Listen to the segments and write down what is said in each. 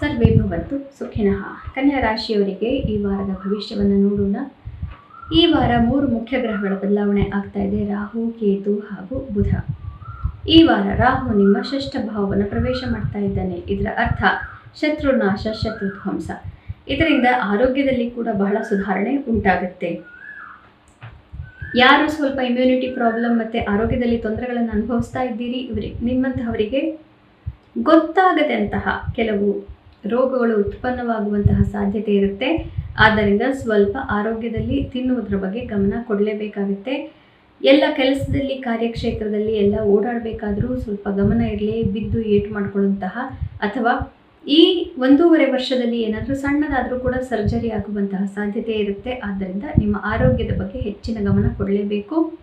ಸರ್ವೇ ಭವಂತು ಸುಖಿನಃ ಕನ್ಯಾ ರಾಶಿಯವರಿಗೆ ಈ ವಾರದ ಭವಿಷ್ಯವನ್ನು ನೋಡೋಣ. ಈ ವಾರ ಮೂರು ಮುಖ್ಯ ಗ್ರಹಗಳ ಬದಲಾವಣೆ ಆಗ್ತಾ ಇದೆ. ರಾಹು, ಕೇತು ಹಾಗೂ ಬುಧ. ಈ ವಾರ ರಾಹು ನಿಮ್ಮ ಷಷ್ಠ ಭಾವವನ್ನು ಪ್ರವೇಶ ಮಾಡ್ತಾ ಇದ್ದಾನೆ. ಇದರ ಅರ್ಥ ಶತ್ರುನಾಶ ಶತ್ರುಧ್ವಂಸ ಇದರಿಂದ ಆರೋಗ್ಯದಲ್ಲಿ ಕೂಡ ಬಹಳ ಸುಧಾರಣೆ ಉಂಟಾಗುತ್ತೆ. ಯಾರು ಸ್ವಲ್ಪ ಇಮ್ಯುನಿಟಿ ಪ್ರಾಬ್ಲಮ್ ಮತ್ತು ಆರೋಗ್ಯದಲ್ಲಿ ತೊಂದರೆಗಳನ್ನು ಅನುಭವಿಸ್ತಾ ಇದ್ದೀರಿ? ಇವರಿಗೆ ನಿಮ್ಮಂತಹವರಿಗೆ ಗೊತ್ತಾಗದಂತಹ ಕೆಲವು ರೋಗಗಳು ಉತ್ಪನ್ನವಾಗುವಂತಹ ಸಾಧ್ಯತೆ ಇರುತ್ತೆ. ಆದ್ದರಿಂದ ಸ್ವಲ್ಪ ಆರೋಗ್ಯದಲ್ಲಿ ತಿನ್ನುವುದರ ಬಗ್ಗೆ ಗಮನ ಕೊಡಲೇಬೇಕಾಗುತ್ತೆ. ಎಲ್ಲ ಕೆಲಸದಲ್ಲಿ, ಕಾರ್ಯಕ್ಷೇತ್ರದಲ್ಲಿ ಎಲ್ಲ ಓಡಾಡಬೇಕಾದರೂ ಸ್ವಲ್ಪ ಗಮನ ಇರಲಿ, ಬಿದ್ದು ಏಟು ಮಾಡ್ಕೊಳ್ಳುವಂತಹ ಅಥವಾ ಈ ಒಂದೂವರೆ ವರ್ಷದಲ್ಲಿ ಏನಾದರೂ ಸಣ್ಣದಾದರೂ ಕೂಡ ಸರ್ಜರಿ ಆಗುವಂತಹ ಸಾಧ್ಯತೆ ಇರುತ್ತೆ. ಆದ್ದರಿಂದ ನಿಮ್ಮ ಆರೋಗ್ಯದ ಬಗ್ಗೆ ಹೆಚ್ಚಿನ ಗಮನ ಕೊಡಲೇಬೇಕು.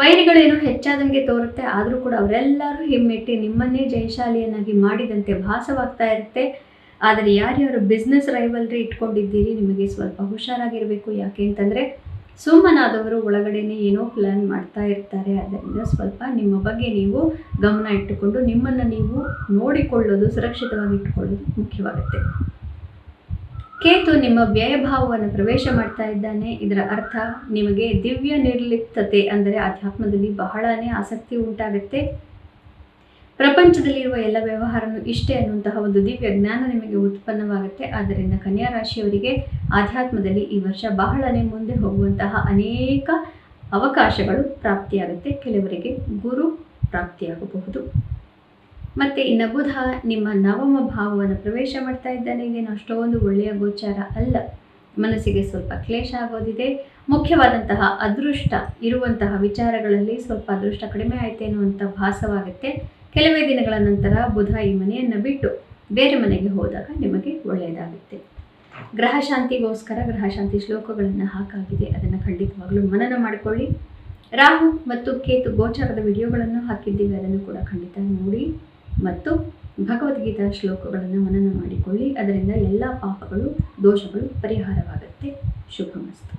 ವೈರಿಗಳೇನೋ ಹೆಚ್ಚಾದಂಗೆ ತೋರುತ್ತೆ, ಆದರೂ ಕೂಡ ಅವರೆಲ್ಲರೂ ಹಿಮ್ಮೆಟ್ಟಿ ನಿಮ್ಮನ್ನೇ ಜಯಶಾಲಿಯನ್ನಾಗಿ ಮಾಡಿದಂತೆ ಭಾಸವಾಗ್ತಾ ಇರುತ್ತೆ. ಆದರೆ ಯಾರ್ಯಾರು ಬಿಸ್ನೆಸ್ ರೈವಲ್ರಿ ಇಟ್ಕೊಂಡಿದ್ದೀರಿ, ನಿಮಗೆ ಸ್ವಲ್ಪ ಹುಷಾರಾಗಿರಬೇಕು. ಯಾಕೆ ಅಂತಂದರೆ ಸುಮ್ಮನಾದವರು ಒಳಗಡೆನೆ ಏನೋ ಪ್ಲ್ಯಾನ್ ಮಾಡ್ತಾ ಇರ್ತಾರೆ. ಅದರಿಂದ ಸ್ವಲ್ಪ ನಿಮ್ಮ ಬಗ್ಗೆ ನೀವು ಗಮನ ಇಟ್ಟುಕೊಂಡು ನಿಮ್ಮನ್ನು ನೀವು ನೋಡಿಕೊಳ್ಳೋದು, ಸುರಕ್ಷಿತವಾಗಿ ಇಟ್ಟುಕೊಳ್ಳೋದು ಮುಖ್ಯವಾಗುತ್ತೆ. ಕೇತು ನಿಮ್ಮ ವ್ಯಯಭಾವವನ್ನು ಪ್ರವೇಶ ಮಾಡ್ತಾ ಇದ್ದಾನೆ. ಇದರ ಅರ್ಥ ನಿಮಗೆ ದಿವ್ಯ ನಿರ್ಲಿಪ್ತತೆ ಅಂದರೆ ಅಧ್ಯಾತ್ಮದಲ್ಲಿ ಬಹಳನೇ ಆಸಕ್ತಿ ಉಂಟಾಗುತ್ತೆ. ಪ್ರಪಂಚದಲ್ಲಿರುವ ಎಲ್ಲ ವ್ಯವಹಾರನೂ ಇಷ್ಟೇ ಅನ್ನುವಂತಹ ಒಂದು ದಿವ್ಯ ಜ್ಞಾನ ನಿಮಗೆ ಉತ್ಪನ್ನವಾಗುತ್ತೆ. ಆದ್ದರಿಂದ ಕನ್ಯಾ ರಾಶಿಯವರಿಗೆ ಆಧ್ಯಾತ್ಮದಲ್ಲಿ ಈ ವರ್ಷ ಬಹಳನೇ ಮುಂದೆ ಹೋಗುವಂತಹ ಅನೇಕ ಅವಕಾಶಗಳು ಪ್ರಾಪ್ತಿಯಾಗುತ್ತೆ. ಕೆಲವರಿಗೆ ಗುರು ಪ್ರಾಪ್ತಿಯಾಗಬಹುದು. ಮತ್ತು ಇನ್ನು ಬುಧ ನಿಮ್ಮ ನವಮ ಭಾವವನ್ನು ಪ್ರವೇಶ ಮಾಡ್ತಾ ಇದ್ದಾನೆ. ಇದೇನು ಅಷ್ಟೊಂದು ಒಳ್ಳೆಯ ಗೋಚಾರ ಅಲ್ಲ. ಮನಸ್ಸಿಗೆ ಸ್ವಲ್ಪ ಕ್ಲೇಶ ಆಗೋದಿದೆ. ಮುಖ್ಯವಾದಂತಹ ಅದೃಷ್ಟ ಇರುವಂತಹ ವಿಚಾರಗಳಲ್ಲಿ ಸ್ವಲ್ಪ ಅದೃಷ್ಟ ಕಡಿಮೆ ಆಯ್ತೇನೋ ಅಂತ ಭಾಸವಾಗುತ್ತೆ. ಕೆಲವೇ ದಿನಗಳ ನಂತರ ಬುಧ ಈ ಮನೆಯನ್ನು ಬಿಟ್ಟು ಬೇರೆ ಮನೆಗೆ ಹೋದಾಗ ನಿಮಗೆ ಒಳ್ಳೆಯದಾಗುತ್ತೆ. ಗ್ರಹ ಶಾಂತಿಗೋಸ್ಕರ ಗ್ರಹ ಶಾಂತಿ ಶ್ಲೋಕಗಳನ್ನು ಹಾಕಾಗಿದೆ. ಅದನ್ನು ಖಂಡಿತವಾಗಲೂ ಮನನ ಮಾಡಿಕೊಳ್ಳಿ. ರಾಹು ಮತ್ತು ಕೇತು ಗೋಚಾರದ ವಿಡಿಯೋಗಳನ್ನು ಹಾಕಿದ್ದೀವಿ. ಅದನ್ನು ಕೂಡ ಖಂಡಿತ ನೋಡಿ. ಮತ್ತು ಭಗವದ್ಗೀತಾ ಶ್ಲೋಕಗಳನ್ನು ಮನನ ಮಾಡಿಕೊಳ್ಳಿ. ಅದರಿಂದ ಎಲ್ಲ ಪಾಪಗಳು ದೋಷಗಳು ಪರಿಹಾರವಾಗುತ್ತೆ. ಶುಭಮಸ್ತು.